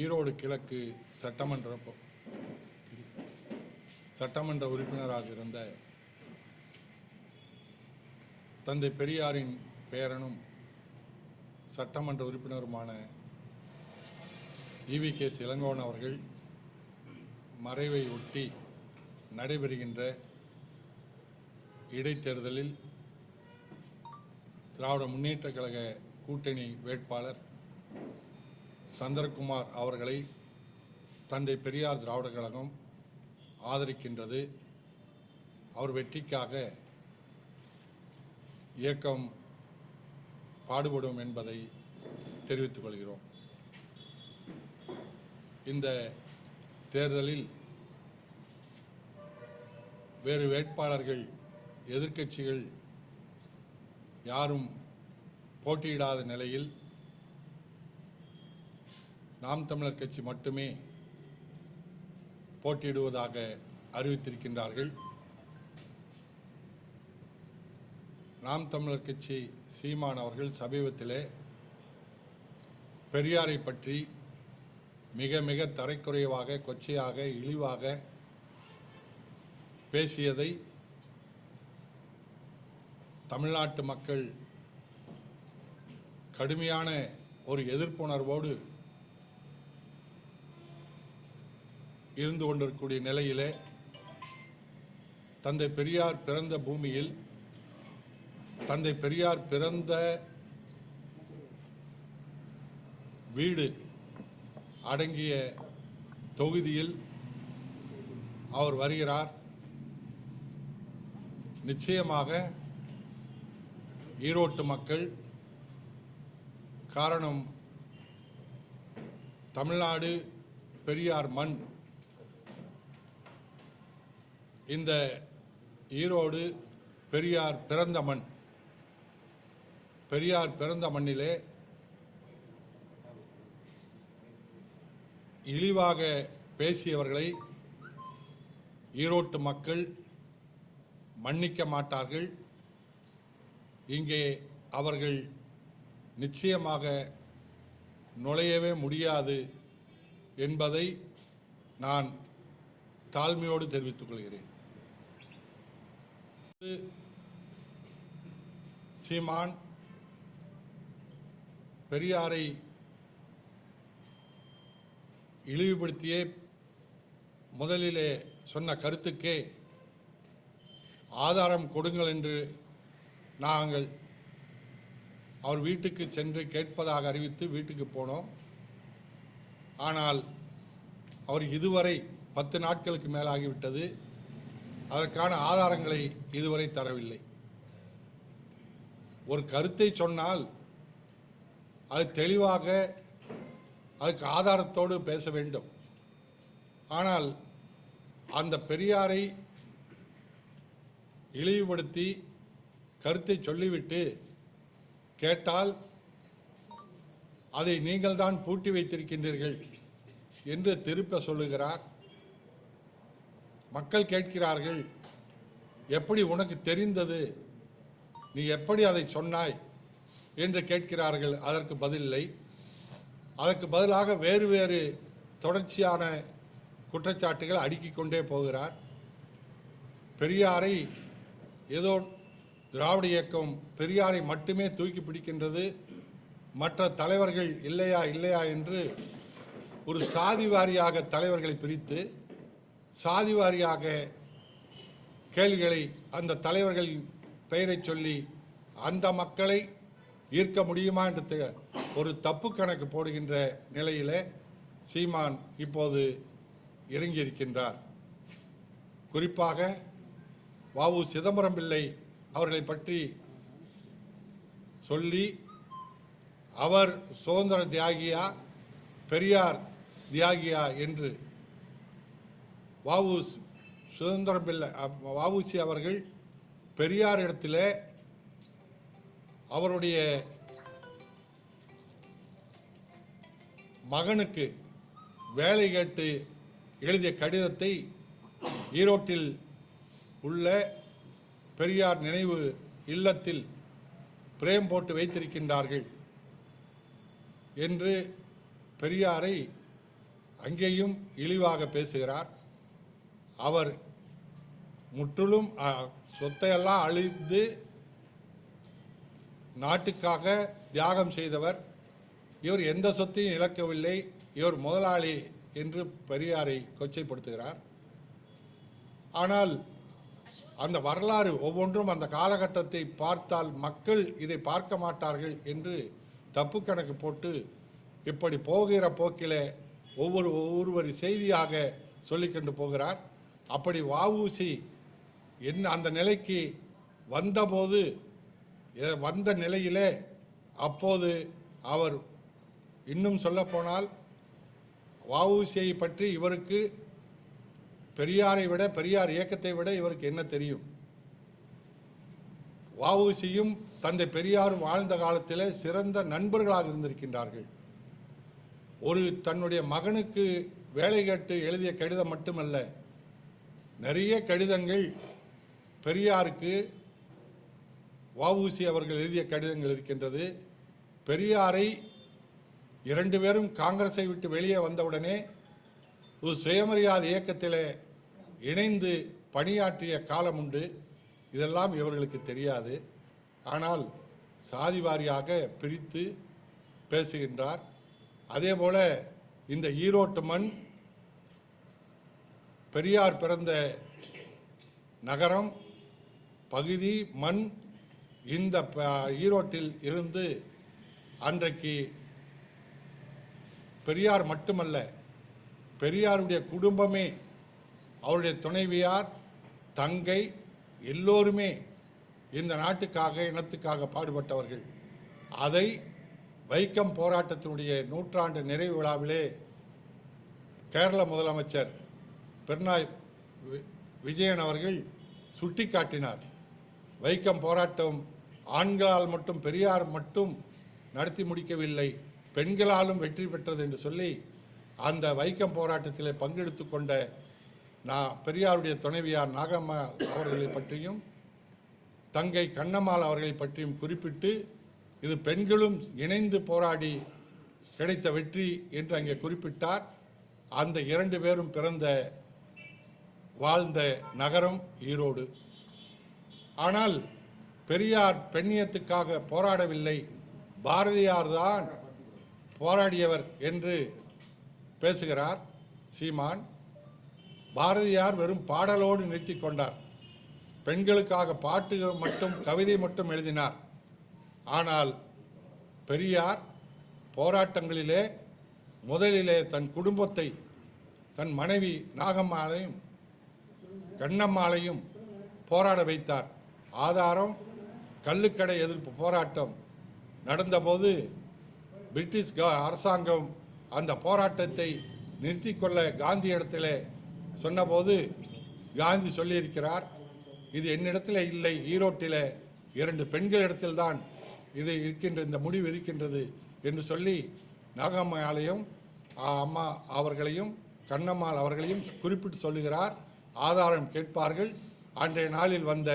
ஈரோடு கிழக்கு சட்டமன்ற சட்டமன்ற உறுப்பினராக இருந்த தந்தை பெரியாரின் பேரனும் சட்டமன்ற உறுப்பினருமான இவி கே இளங்கோன் அவர்கள் மறைவை ஒட்டி நடைபெறுகின்ற இடைத்தேர்தலில் திராவிட முன்னேற்றக் கழக கூட்டணி வேட்பாளர் சந்திரகுமார் அவர்களை தந்தை பெரியார் திராவிடர் கழகம் ஆதரிக்கின்றது. அவர் வெற்றிக்காக இயக்கம் பாடுபடும் என்பதை தெரிவித்துக் கொள்கிறோம். இந்த தேர்தலில் வேறு வேட்பாளர்கள் எதிர்க்கட்சிகள் யாரும் போட்டியிடாத நிலையில் நாம் தமிழர் கட்சி மட்டுமே போட்டியிடுவதாக அறிவித்திருக்கின்றார்கள். நாம் தமிழர் கட்சி சீமான் அவர்கள் சமீபத்திலே பெரியாரை பற்றி மிக மிக தரைக்குறைவாக கொச்சையாக இழிவாக பேசியதை தமிழ்நாட்டு மக்கள் கடுமையான ஒரு எதிர்ப்புணர்வோடு இருந்து கொண்டிருக்கக்கூடிய நிலையிலே தந்தை பெரியார் பிறந்த பூமியில் தந்தை பெரியார் பிறந்த வீடு அடங்கிய தொகுதியில் அவர் வருகிறார். நிச்சயமாக ஈரோட்டு மக்கள் காரணம் தமிழ்நாடு பெரியார் மண். இந்த ஈரோடு பெரியார் பிறந்த மண் பெரியார் பிறந்த மண்ணிலே இழிவாக பேசியவர்களை ஈரோட்டு மக்கள் மன்னிக்க மாட்டார்கள். இங்கே அவர்கள் நிச்சயமாக நுழையவே முடியாது என்பதை நான் தாழ்மையோடு தெரிவித்துக் கொள்கிறேன். சீமான் பெரியாரை இழிவுபடுத்தியே முதலிலே சொன்ன கருத்துக்கே ஆதாரம் கொடுங்கள் என்று நாங்கள் அவர் வீட்டுக்கு சென்று கேட்பதாக அறிவித்து வீட்டுக்கு போனோம். ஆனால் அவர் இதுவரை பத்து நாட்களுக்கு மேலாகிவிட்டது. அதற்கான ஆதாரங்களை இதுவரை தரவில்லை. ஒரு கருத்தை சொன்னால் அது தெளிவாக அதுக்கு ஆதாரத்தோடு பேச வேண்டும். ஆனால் அந்த பெரியாரை இழிவுபடுத்தி கருத்தை சொல்லிவிட்டு கேட்டால் அதை நீங்கள்தான் பூட்டி வைத்திருக்கின்றீர்கள் என்று திருப்ப சொல்லுகிறார். மக்கள் கேட்கிறார்கள் எப்படி உனக்கு தெரிந்தது? நீ எப்படி அதை சொன்னாய்? என்று கேட்கிறார்கள். அதற்கு பதிலில்லை அதற்கு பதிலாக வேறு வேறு தொடர்ச்சியான குற்றச்சாட்டுகள் அடுக்கிக் கொண்டே போகிறார். பெரியாரை ஏதோ திராவிட இயக்கம் பெரியாரை மட்டுமே தூக்கி பிடிக்கின்றது. மற்ற தலைவர்கள் இல்லையா இல்லையா என்று ஒரு சாதி வாரியாக தலைவர்களை பிரித்து சாதி வாரியாக கேள்விகளை அந்த தலைவர்களின் பெயரை சொல்லி அந்த மக்களை ஈர்க்க முடியுமா என்று ஒரு தப்பு கணக்கு போடுகின்ற நிலையில் சீமான் இப்போது இறங்கியிருக்கின்றார். குறிப்பாக வாவு சிதம்பரம் பிள்ளை அவர்களை பற்றி சொல்லி அவர் சுதந்திர தியாகியா பெரியார் தியாகியா என்று வாவு சுதந்திரம் பிள்ளை அ- அவர்கள் பெரியார் இடத்திலே அவருடைய மகனுக்கு வேலை கேட்டு எழுதிய கடிதத்தை ஈரோட்டில் உள்ள பெரியார் நினைவு இல்லத்தில் பிரேம் போட்டு வைத்திருக்கின்றார்கள் என்று பெரியாரை அங்கேயும் இழிவாக பேசுகிறார். அவர் முற்றிலும் சொத்தையெல்லாம் அழிந்து நாட்டுக்காக தியாகம் செய்தவர். இவர் எந்த சொத்தையும் இழக்கவில்லை. இவர் முதலாளி என்று பெரியாரை கொச்சைப்படுத்துகிறார். ஆனால் அந்த வரலாறு ஒவ்வொன்றும் அந்த காலகட்டத்தை பார்த்தால் மக்கள் இதை பார்க்க மாட்டார்கள் என்று தப்பு கணக்கு போட்டு இப்படி போகிற போக்கில் ஒவ்வொரு ஒவ்வொருவர் செய்தியாக சொல்லிக்கொண்டு போகிறார். அப்படி வாவூசி என்ன அந்த நிலைக்கு வந்தபோது வந்த நிலையிலே அப்போது அவர் இன்னும் சொல்லப்போனால் வாவூசியை பற்றி இவருக்கு பெரியாரை விட பெரியார் இயக்கத்தை விட இவருக்கு என்ன தெரியும்? வாவூசியும் தந்தை பெரியாரும் வாழ்ந்த காலத்தில் சிறந்த நண்பர்களாக இருந்திருக்கின்றார்கள். ஒரு தன்னுடைய மகனுக்கு வேலை கேட்டு எழுதிய கடிதம் மட்டுமல்ல நிறைய கடிதங்கள் பெரியாருக்கு வஉசி அவர்கள் எழுதிய கடிதங்கள் இருக்கின்றது. பெரியாரை இரண்டு பேரும் காங்கிரஸை விட்டு வெளியே வந்தவுடனே ஒரு சுயமரியாதை இயக்கத்தில் இணைந்து பணியாற்றிய காலம் உண்டு. இதெல்லாம் இவர்களுக்கு தெரியாது. ஆனால் சாதி வாரியாக பிரித்து பேசுகின்றார். அதே போல இந்த ஈரோட்டு மண் பெரியார் பிறந்த நகரம் பகுதி மண் இந்த ப- ஈரோட்டில் இருந்து அன்றைக்கு பெரியார் மட்டுமல்ல பெரியாருடைய குடும்பமே அவருடைய துணைவியார் தங்கை எல்லோருமே இந்த நாட்டுக்காக இனத்துக்காக பாடுபட்டவர்கள். அதை வைக்கம் போராட்டத்தினுடைய நூற்றாண்டு நிறைவு விழாவிலே கேரள முதலமைச்சர் பெருநாய் வி- விஜயன் அவர்கள் சுட்டிக்காட்டினார். வைக்கம் போராட்டம் ஆண்களால் மட்டும் பெரியார் மட்டும் நடத்தி முடிக்கவில்லை. பெண்களாலும் வெற்றி பெற்றது என்று சொல்லி அந்த வைக்கம் போராட்டத்தில் பங்கெடுத்து கொண்ட நான் பெரியாருடைய துணைவியார் நாகம்மா அவர்களை பற்றியும் தங்கை கண்ணம்மாள் அவர்களை பற்றியும் குறிப்பிட்டு இது பெண்களும் இணைந்து போராடி கிடைத்த வெற்றி என்று அங்கே குறிப்பிட்டார். அந்த இரண்டு பேரும் பிறந்த வாழ்ந்த நகரம் ஈரோடு. ஆனால் பெரியார் பெண்ணியத்துக்காக போராடவில்லை. பாரதியார் தான் போராடியவர் என்று பேசுகிறார் சீமான். பாரதியார் வெறும் பாடலோடு நிறுத்தி கொண்டார். பெண்களுக்காக பாட்டுகள் மட்டும் கவிதை மட்டும் எழுதினார். ஆனால் பெரியார் போராட்டங்களிலே முதலிலே தன் குடும்பத்தை தன் மனைவி நாகம்மாளையும் கண்ணம்மாளையும் போராட வைத்தார். ஆதாரம் கள்ளுக்கடை எதிர்ப்பு போராட்டம் நடந்தபோது பிரிட்டிஷ் அரசாங்கம் அந்த போராட்டத்தை நிறுத்தி கொள்ள காந்தி இடத்துல சொன்னபோது காந்தி சொல்லியிருக்கிறார் இது என்னிடத்தில் இல்லை ஈரோட்டில் இரண்டு பெண்கள் இடத்தில்தான் இது இருக்கின்ற இந்த முடிவு இருக்கின்றது என்று சொல்லி நாகம்மாளையும் அம்மா அவர்களையும் கண்ணம்மாள் அவர்களையும் குறிப்பிட்டு சொல்லுகிறார். ஆதாரம் கேட்பார்கள். அன்றைய நாளில் வந்த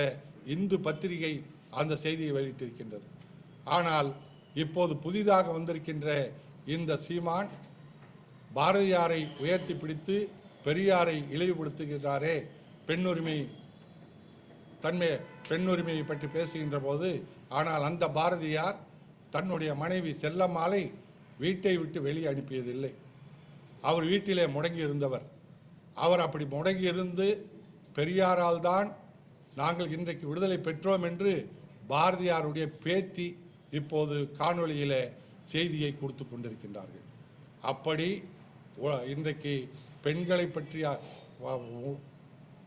இந்து பத்திரிகை அந்த செய்தியை வெளியிட்டிருக்கின்றது. ஆனால் இப்போது புதிதாக வந்திருக்கின்ற இந்த சீமான் பாரதியாரை உயர்த்தி பிடித்து பெரியாரை இழிவுபடுத்துகிறாரே பெண்ணுரிமை தன்மை பெண்ணுரிமையை பற்றி பேசுகின்ற போது ஆனால் அந்த பாரதியார் தன்னுடைய மனைவி செல்லம்மாளை வீட்டை விட்டு வெளியே அனுப்பியதில்லை. அவர் வீட்டிலே முடங்கி இருந்தவர் அவர் அப்படி முடங்கியிருந்து பெரியாரால் தான் நாங்கள் இன்றைக்கு விடுதலை பெற்றோம் என்று பாரதியாருடைய பேத்தி இப்போது காணொளியிலே செய்தியை கொடுத்து கொண்டிருக்கின்றார்கள். அப்படி இன்றைக்கு பெண்களை பற்றிய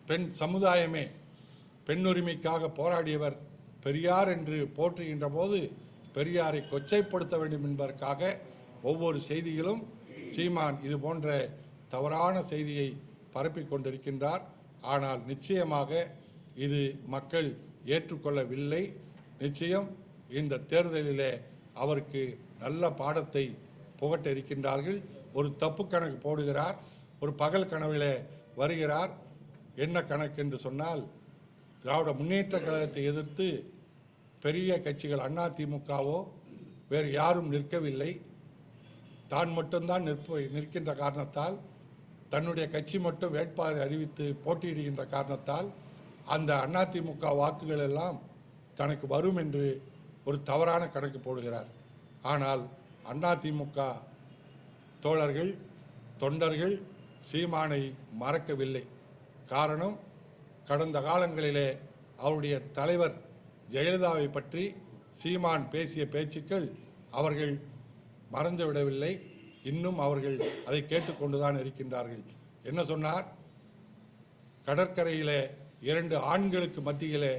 பெண் சமுதாயமே பெண்ணுரிமைக்காக போராடியவர் பெரியார் என்று போற்றுகின்ற போது பெரியாரை கொச்சைப்படுத்த வேண்டும் என்பதற்காக ஒவ்வொரு செய்தியிலும் சீமான் இது போன்ற தவறான செய்தியை பரப்பிக் கொண்டிருக்கின்றார். ஆனால் நிச்சயமாக இது மக்கள் ஏற்றுக்கொள்ளவில்லை. நிச்சயம் இந்த தேர்தலிலே அவருக்கு நல்ல பாடத்தை புகட்ட இருக்கின்றார்கள் ஒரு தப்பு கணக்கு போடுகிறார் ஒரு பகல் கனவிலே வருகிறார். என்ன கணக்கு என்று சொன்னால் திராவிட முன்னேற்ற கழகத்தை எதிர்த்து பெரிய கட்சிகள் அண்ணா திமுகவோ வேறு யாரும் நிற்கவில்லை. தான் மட்டும்தான் நிற்ப நிற்கின்ற காரணத்தால் தன்னுடைய கட்சி மட்டும் வேட்பாளரை அறிவித்து போட்டியிடுகின்ற காரணத்தால் அந்த அதிமுக வாக்குகள் எல்லாம் தனக்கு வரும் என்று ஒரு தவறான கணக்கு போடுகிறார். ஆனால் அதிமுக தோழர்கள் தொண்டர்கள் சீமானை மறக்கவில்லை. காரணம் கடந்த காலங்களிலே அவருடைய தலைவர் ஜெயலலிதாவை பற்றி சீமான் பேசிய பேச்சுக்கள் அவர்கள் மறந்துவிடவில்லை. இன்னும் அவர்கள் அதை கேட்டுக்கொண்டுதான் இருக்கின்றார்கள். என்ன சொன்னார்? கடற்கரையிலே இரண்டு ஆண்களுக்கு மத்தியிலே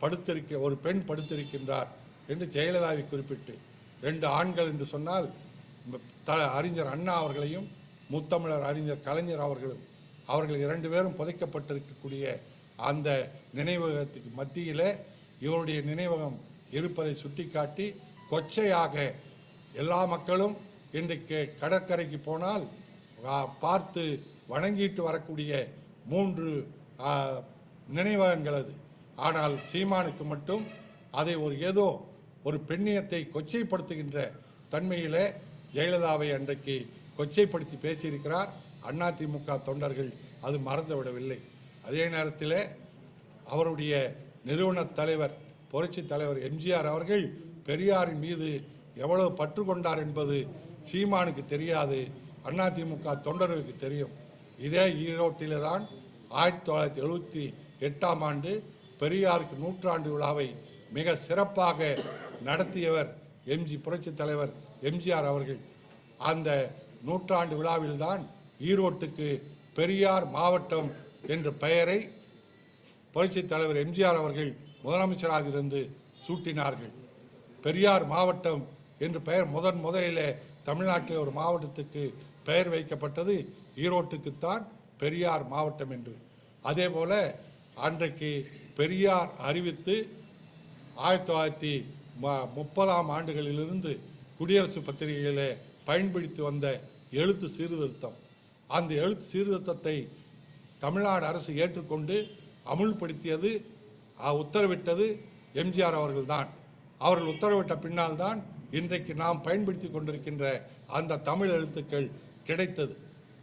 படுத்திருக்க ஒரு பெண் படுத்திருக்கின்றார் என்று ஜெயலலிதாவை குறிப்பிட்டு ரெண்டு ஆண்கள் என்று சொன்னால் த அறிஞர் அண்ணா அவர்களையும் முத்தமிழர் அறிஞர் கலைஞர் அவர்களும் அவர்கள் இரண்டு பேரும் புதைக்கப்பட்டிருக்கக்கூடிய அந்த நினைவகத்துக்கு மத்தியிலே இவருடைய நினைவகம் இருப்பதை சுட்டிக்காட்டி கொச்சையாக எல்லா மக்களும் இன்றைக்கு கடற்கரைக்கு போனால் பார்த்து வணங்கிட்டு வரக்கூடிய மூன்று நினைவகங்கள் அது. ஆனால் சீமானுக்கு மட்டும் அதை ஒரு ஏதோ ஒரு பெண்ணியத்தை கொச்சைப்படுத்துகின்ற தன்மையிலே ஜெயலலிதாவை அன்றைக்கு கொச்சைப்படுத்தி பேசியிருக்கிறார். அதிமுக தொண்டர்கள் அது மறந்துவிடவில்லை. அதே நேரத்தில் அவருடைய நிறுவன தலைவர் புரட்சி தலைவர் எம்ஜிஆர் அவர்கள் பெரியாரின் மீது எவ்வளவு பற்று கொண்டார் என்பது சீமானுக்கு தெரியாது அதிமுக தொண்டர்களுக்கு தெரியும். இதே ஈரோட்டில தான் ஆயிரத்தி தொள்ளாயிரத்தி எழுபத்தி எட்டாம் ஆண்டு பெரியாருக்கு நூற்றாண்டு விழாவை மிக சிறப்பாக நடத்தியவர் எம்ஜி புரட்சி தலைவர் எம்ஜிஆர் அவர்கள். அந்த நூற்றாண்டு விழாவில்தான் ஈரோட்டுக்கு பெரியார் மாவட்டம் என்ற பெயரை புரட்சி தலைவர் எம்ஜிஆர் அவர்கள் முதலமைச்சராக இருந்து சூட்டினார்கள். பெரியார் மாவட்டம் என்று பெயர் முதன் முதலிலே தமிழ்நாட்டில் ஒரு மாவட்டத்துக்கு பெயர் வைக்கப்பட்டது ஈரோட்டுக்குத்தான் பெரியார் மாவட்டம் என்று. அதே போல அன்றைக்கு பெரியார் அறிவித்து ஆயிரத்தி தொள்ளாயிரத்தி ம- முப்பதாம் ஆண்டுகளிலிருந்து குடியரசு பத்திரிகையிலே பயன்படுத்தி வந்த எழுத்து சீர்திருத்தம். அந்த எழுத்து சீர்திருத்தத்தை தமிழ்நாடு அரசு ஏற்றுக்கொண்டு அமுல்படுத்தியது உத்தரவிட்டது எம்ஜிஆர் அவர்கள்தான். அவர்கள் உத்தரவிட்ட பின்னால் தான் இன்றைக்கு நாம் பயன்படுத்தி கொண்டிருக்கின்ற அந்த தமிழ் எழுத்துக்கள் கிடைத்தது.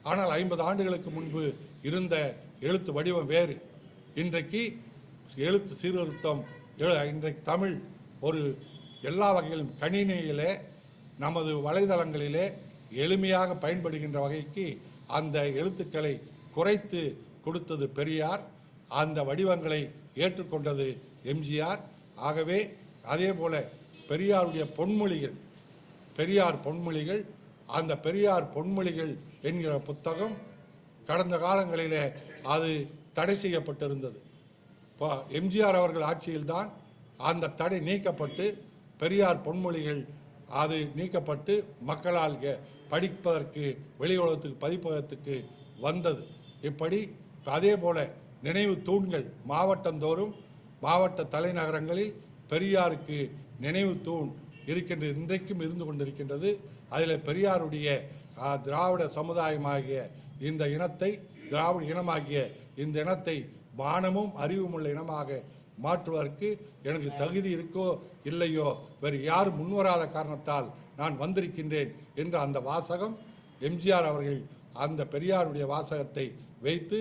ஆனால் ஐம்பது ஆண்டுகளுக்கு முன்பு இருந்த எழுத்து வடிவம் வேறு. இன்றைக்கு எழுத்து சீர்திருத்தம் எழு- இன்றைக்கு தமிழ் ஒரு எல்லா வகையிலும் கணினியிலே நமது வலைதளங்களிலே எளிமையாக பயன்படுகின்ற வகைக்கு அந்த எழுத்துக்களை குறைத்து கொடுத்தது பெரியார். அந்த வடிவங்களை ஏற்றுக்கொண்டது எம்ஜிஆர். ஆகவே அதே போல பெரியாருடைய பொன்மொழிகள் பெரியார் பொன்மொழிகள் அந்த பெரியார் பொன்மொழிகள் என்கிற புத்தகம் கடந்த காலங்களிலே அது தடை செய்யப்பட்டிருந்தது. இப்போ எம்ஜிஆர் அவர்கள் ஆட்சியில்தான் அந்த தடை நீக்கப்பட்டு பெரியார் பொன்மொழிகள் அது நீக்கப்பட்டு மக்களால் படிப்பதற்கு வெளி உலகத்துக்கு பதிப்பகத்துக்கு வந்தது. இப்படி அதே போல நினைவு தூண்கள் மாவட்டந்தோறும் மாவட்ட தலைநகரங்களில் பெரியாருக்கு நினைவு தூண் இருக்கின்ற இன்றைக்கும் இருந்து கொண்டிருக்கின்றது. அதில் பெரியாருடைய திராவிட சமுதாயமாகிய இந்த இனத்தை திராவிட இனமாகிய இந்த இனத்தை வானமும் அறிவுமுள்ள இனமாக மாற்றுவதற்கு எனக்கு தகுதி இருக்கோ இல்லையோ வேறு யாரும் முன்வராத காரணத்தால் நான் வந்திருக்கின்றேன் என்ற அந்த வாசகம் எம்ஜிஆர் அவர்கள் அந்த பெரியாருடைய வாசகத்தை வைத்து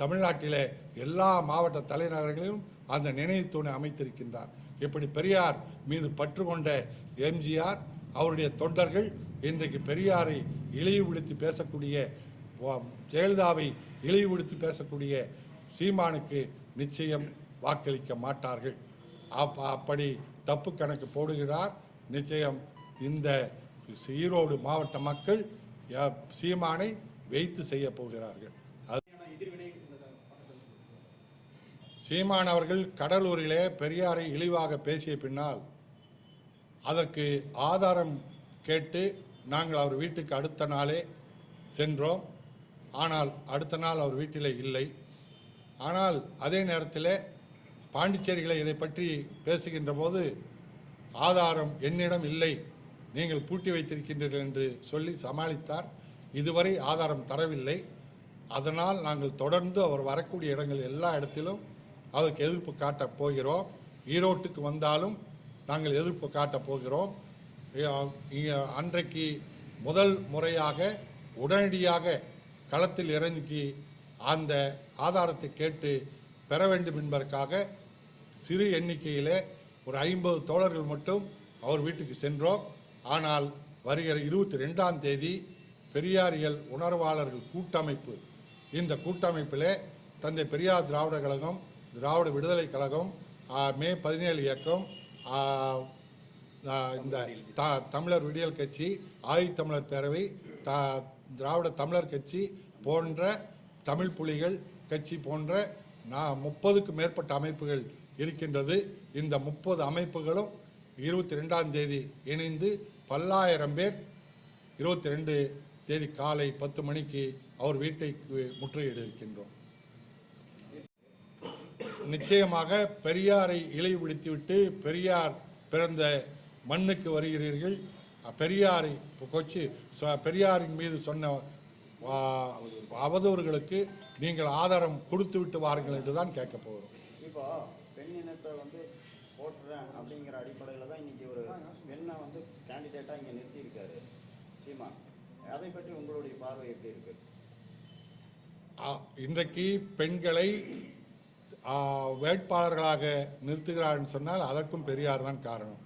தமிழ்நாட்டிலே எல்லா மாவட்ட தலைநகரங்களிலும் அந்த நினைவு தூணை அமைத்திருக்கின்றார். இப்படி பெரியார் மீது பற்று கொண்ட எம்ஜிஆர் அவருடைய தொண்டர்கள் இன்றைக்கு பெரியாரை இழிவுபடுத்தி பேசக்கூடிய ஜெயலலிதாவை இழிவுபடுத்தி பேசக்கூடிய சீமானுக்கு நிச்சயம் வாக்களிக்க மாட்டார்கள். அப் அப்படி தப்பு கணக்கு போடுகிறார். நிச்சயம் இந்த ஈரோடு மாவட்ட மக்கள் சீமானை வைத்து செய்ய போகிறார்கள் அது எதிர்வினை இந்த பக்கத்தில் சீமான் அவர்கள் கடலூரிலே பெரியாரை இழிவாக பேசிய பின்னால் அதற்கு ஆதாரம் கேட்டு நாங்கள் அவர் வீட்டுக்கு அடுத்த நாளே சென்றோம். ஆனால் அடுத்த நாள் அவர் வீட்டிலே இல்லை. ஆனால் அதே நேரத்தில் பாண்டிச்சேரிகளை இதை பற்றி பேசுகின்ற போது ஆதாரம் என்னிடம் இல்லை நீங்கள் பூட்டி வைத்திருக்கின்றீர்கள் என்று சொல்லி சமாளித்தார். இதுவரை ஆதாரம் தரவில்லை. அதனால் நாங்கள் தொடர்ந்து அவர் வரக்கூடிய இடங்கள் எல்லா இடத்திலும் அவருக்கு எதிர்ப்பு காட்டப் போகிறோம். ஈரோட்டுக்கு வந்தாலும் நாங்கள் எதிர்ப்பு காட்டப் போகிறோம். அன்றைக்கு முதல் முறையாக உடனடியாக களத்தில் இறங்கி அந்த ஆதாரத்தை கேட்டு பெற வேண்டும் என்பதற்காக சிறு எண்ணிக்கையிலே ஒரு ஐம்பது தோழர்கள் மட்டும் அவர் வீட்டுக்கு சென்றோம். ஆனால் வருகிற இருபத்தி ரெண்டாம் தேதி பெரியாரியல் உணர்வாளர்கள் கூட்டமைப்பு இந்த கூட்டமைப்பிலே தந்தை பெரியார் திராவிட கழகம் திராவிட விடுதலை கழகம் மே பதினேழு இயக்கம் இந்த த தமிழர் விடியல் கட்சி ஆதித்தமிழர் பேரவை த திராவிட தமிழர் கட்சி போன்ற தமிழ் புலிகள் கட்சி போன்ற நான் முப்பதுக்கு மேற்பட்ட அமைப்புகள் இருக்கின்றது. இந்த முப்பது அமைப்புகளும் இருபத்தி ரெண்டாம் தேதி இணைந்து பல்லாயிரம் பேர் இருபத்தி ரெண்டு தேதி காலை பத்து மணிக்கு அவர் வீட்டை முற்றுகையிட இருக்கின்றோம். நிச்சயமாக பெரியாரை இழிவுபடுத்திவிட்டு பெரியார் பிறந்த மண்ணுக்கு வருகிறீர்கள். பெரியாரை கொச்சி பெரியாரின் மீது சொன்ன அவதூறுகளுக்கு நீங்கள் ஆதாரம் கொடுத்து விட்டு வாருங்கள் என்று தான் கேட்க போகிறோம். இப்போ பெண் இனத்தை வந்து போட்டுறேன் அப்படிங்கிற அடிப்படையில் தான் இன்னைக்கு ஒரு பெண்ணை வந்து கேண்டிடேட்டாக இங்கே நிறுத்தியிருக்காரு. சீமா அதை பற்றி உங்களுடைய பார்வை எப்படி இருக்கு? இன்றைக்கு பெண்களை வேட்பாளர்களாக நிறுத்துகிறார்னு சொன்னால் அதற்கும் பெரியார் தான் காரணம்.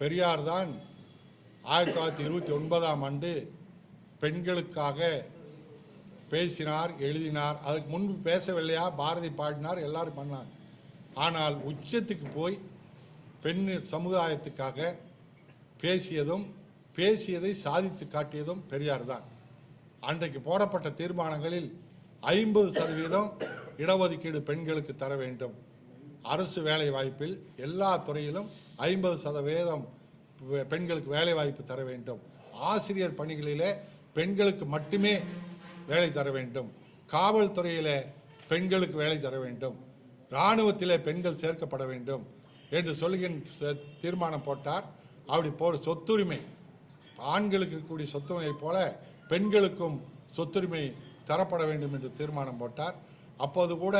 பெரியார் தான் ஆயிரத்தி தொள்ளாயிரத்தி இருபத்தி ஒன்பதாம் ஆண்டு பெண்களுக்காக பேசினார் எழுதினார். அதுக்கு முன்பு பேசவில்லையா? பாரதி பாடினார் எல்லாரும் பண்ணாங்க. ஆனால் உச்சத்துக்கு போய் பெண் சமுதாயத்துக்காக பேசியதும் பேசியதை சாதித்து காட்டியதும் பெரியார் தான். அன்றைக்கு போடப்பட்ட தீர்மானங்களில் ஐம்பது சதவீதம் இடஒதுக்கீடு பெண்களுக்கு தர வேண்டும். அரசு வேலை வாய்ப்பில் எல்லா துறையிலும் ஐம்பது சதவீதம் பெண்களுக்கு வேலை வாய்ப்பு தர வேண்டும். ஆசிரியர் பணிகளிலே பெண்களுக்கு மட்டுமே வேலை தர வேண்டும். காவல்துறையிலே பெண்களுக்கு வேலை தர வேண்டும். இராணுவத்திலே பெண்கள் சேர்க்கப்பட வேண்டும் என்று சொல்கின்ற தீர்மானம் போட்டார். அப்படி போ சொத்துரிமை. ஆண்களுக்கு கூடிய சொத்துரிமை போல பெண்களுக்கும் சொத்துரிமை தரப்பட வேண்டும் என்று தீர்மானம் போட்டார். அப்போது கூட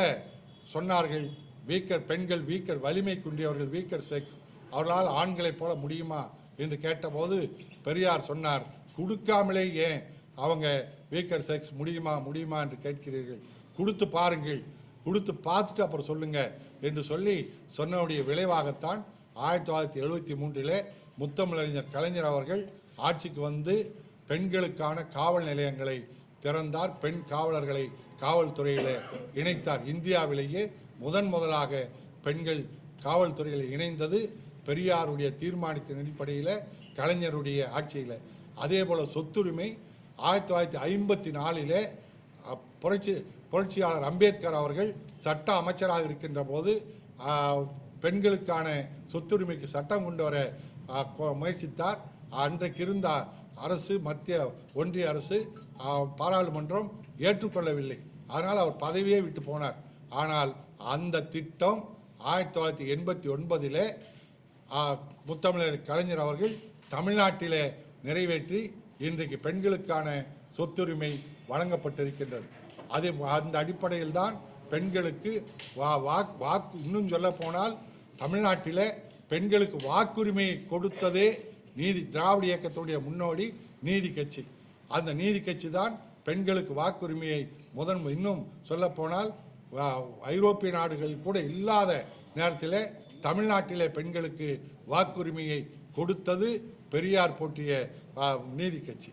சொன்னார்கள் வீக்கர் பெண்கள் வீக்கர் வலிமை குன்றியவர்கள் வீக்கர் செக்ஸ் அவர்களால் ஆண்களைப் போல முடியுமா? என்று கேட்டபோது பெரியார் சொன்னார் கொடுக்காமலே ஏன் அவங்க வீக்கர் செக்ஸ் முடியுமா முடியுமா என்று கேட்கிறீர்கள்? கொடுத்து பாருங்கள் கொடுத்து பார்த்துட்டு அப்புறம் சொல்லுங்க என்று சொல்லி சொன்னவுடைய விளைவாகத்தான் ஆயிரத்தி தொள்ளாயிரத்தி எழுபத்தி மூன்றிலே முத்தமிழறிஞர் கலைஞர் அவர்கள் ஆட்சிக்கு வந்து பெண்களுக்கான காவல் நிலையங்களை திறந்தார். பெண் காவலர்களை காவல்துறையில் இணைத்தார். இந்தியாவிலேயே முதன் முதலாக பெண்கள் காவல்துறையில் இணைந்தது. பெரியாருடைய தீர்மானத்தின் அடிப்படையில் கலைஞருடைய ஆட்சியில். அதே போல் சொத்துரிமை ஆயிரத்தி தொள்ளாயிரத்தி ஐம்பத்தி நாலில் புரட்சி புரட்சியாளர் அம்பேத்கர் அவர்கள் சட்ட அமைச்சராக இருக்கின்ற போது பெண்களுக்கான சொத்துரிமைக்கு சட்டம் கொண்டு வர முயற்சித்தார். அன்றைக்கு இருந்த அரசு மத்திய ஒன்றிய அரசு பாராளுமன்றம் ஏற்றுக்கொள்ளவில்லை. அதனால் அவர் பதவியே விட்டு போனார். ஆனால் அந்த திட்டம் ஆயிரத்தி தொள்ளாயிரத்தி எண்பத்தி ஒன்பதிலே முத்தமிழர் கலைஞர் அவர்கள் தமிழ்நாட்டிலே நிறைவேற்றி இன்றைக்கு பெண்களுக்கான சொத்துரிமை வழங்கப்பட்டிருக்கின்றது. அது அந்த அடிப்படையில் தான் பெண்களுக்கு வா வாக் வாக்கு இன்னும் சொல்ல போனால் தமிழ்நாட்டில் பெண்களுக்கு வாக்குரிமையை கொடுத்ததே நீதி திராவிட இயக்கத்துடைய முன்னோடி நீதி கட்சி. அந்த நீதி கட்சி தான் பெண்களுக்கு வாக்குரிமையை முதன் இன்னும் சொல்லப்போனால் ஐரோப்பிய நாடுகள் கூட இல்லாத நேரத்தில் தமிழ்நாட்டிலே பெண்களுக்கு வாக்குரிமையை கொடுத்தது பெரியார் போற்றிய நீதி கட்சி.